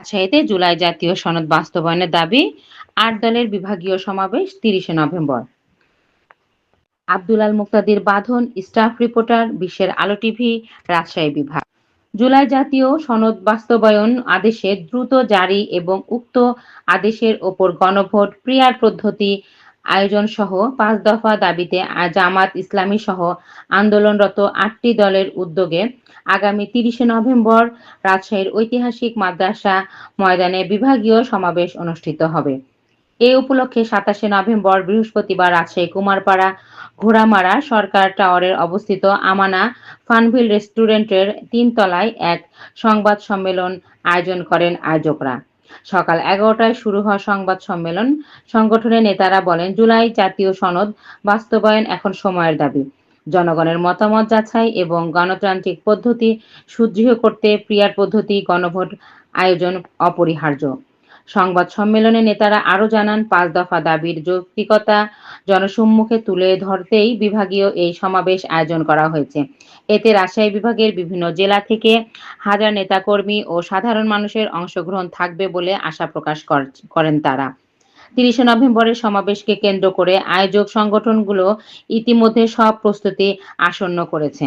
রাজশাহীতে জুলাই জাতীয় সনদ বাস্তবায়নের দাবি আট দলের বিভাগীয় সমাবেশ তিরিশে নভেম্বর। আব্দুল মুক্তাদির বাঁধন স্টাফ রিপোর্টার, বিশ্বের আলো টিভি, রাজশাহী বিভাগ। জুলাই জাতীয় সনদ বাস্তবায়ন আদেশে দ্রুত জারি এবং উক্ত আদেশের ওপর গণভোট, প্রিয়ার পদ্ধতি আয়োজন সহ পাঁচ দফা দাবিতে জামাত ইসলামী সহ আন্দোলনরত আটটি দলের উদ্যোগে আগামী তিরিশে নভেম্বর রাজশাহীর ঐতিহাসিক মাদ্রাসা ময়দানে বিভাগীয় সমাবেশ অনুষ্ঠিত হবে। এ উপলক্ষে সাতাশে নভেম্বর বৃহস্পতিবার রাজশাহী কুমারপাড়া ঘোড়ামারা সরকার টাওয়ারের অবস্থিত আমানা ফানভিল রেস্টুরেন্টের তিন তলায় এক সংবাদ সম্মেলন আয়োজন করেন আয়োজকরা। সকাল এগারোটায় শুরু হওয়া সংবাদ সম্মেলন। সংগঠনের নেতারা বলেন, জুলাই জাতীয় সনদ বাস্তবায়ন এখন সময়ের দাবি। জনগণের মতামত যাচাই এবং গণতান্ত্রিক পদ্ধতি সুদৃঢ় করতে প্রিয়ার পদ্ধতি, গণভোট আয়োজন অপরিহার্য। সংবাদ সম্মেলনে নেতারা আরও জানান, পাঁচ দফা দাবির যৌক্তিকতা জনসম্মুখে তুলে ধরতেই বিভাগীয় এই সমাবেশ আয়োজন করা হয়েছে। এতে রাজশাহী বিভাগের বিভিন্ন জেলা থেকে হাজার নেতাকর্মী ও সাধারণ মানুষের অংশগ্রহণ থাকবে বলে আশা প্রকাশ করেন তারা। তিরিশে নভেম্বরের সমাবেশকে কেন্দ্র করে আয়োজক সংগঠনগুলো ইতিমধ্যে সব প্রস্তুতি আসন্ন করেছে।